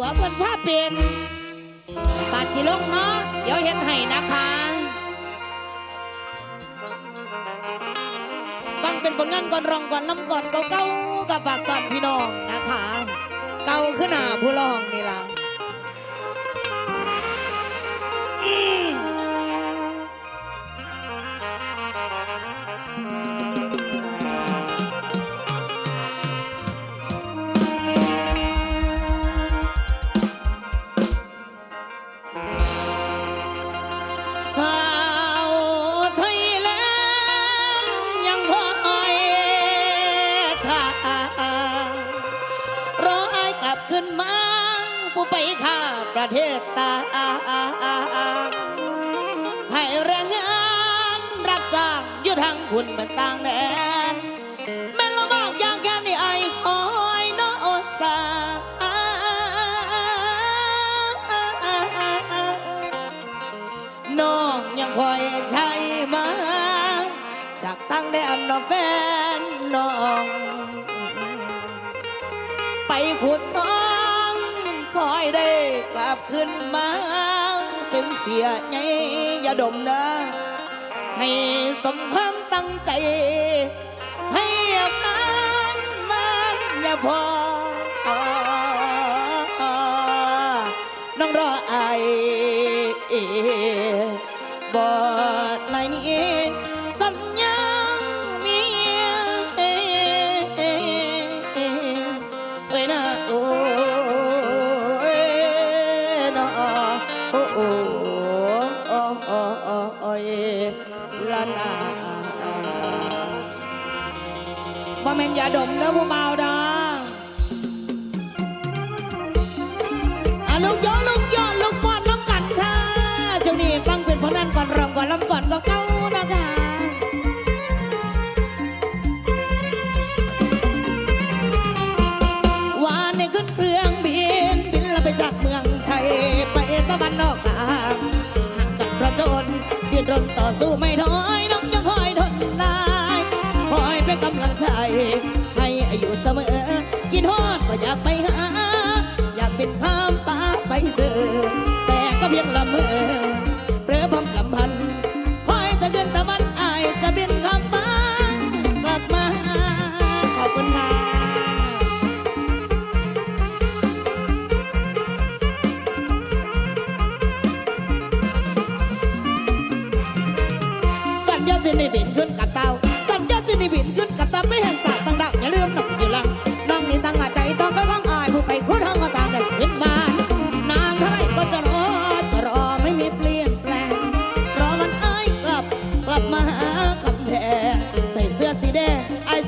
ผัวเพื่นผ้าเป็นปาจิลงเนาะเดี๋ยวเห็นให้นะคะฟังเป็นผลงานก่อนรองก่อนลำก่อนเก่าๆกับปากก่อนพี่น้องนะคะ เก่าขึ้นหน้าผู้รองนี่ล่ะ ขึ้นมาผู้ไปข้าประเทศต่างให้แรงงานรับจ้างอยู่ทางคุณมันต่างแดนแม่ละบอกอย่างแค่นี้ไอ้คอยน้อสาน้องยังคอยใช้มาจากตั้งแดนนอแฟนน้อง ไปขุดน้อง อยได้กลับขึ้นมา เป็นเสียไงอย่าดมนะ ให้สมความตั้งใจ ให้นานมันอย่าพอน้องรอไอบ่ในนี้ บ่แม่นยาดมเด้อผู้เบาดองลูกย้อลูกย้อลูกปอดลูกกันค่ะเจ้านี่ฟังเป็นพราะนั่นก่อนรองก่อนลำก่อนก็เก้านะค่ะวานในขึ้นเครื่องบิน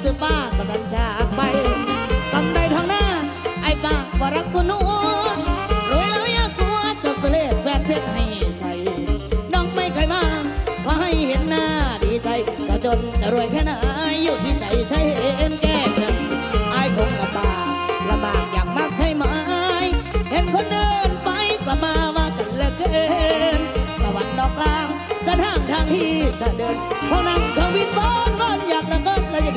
吃饭了咱家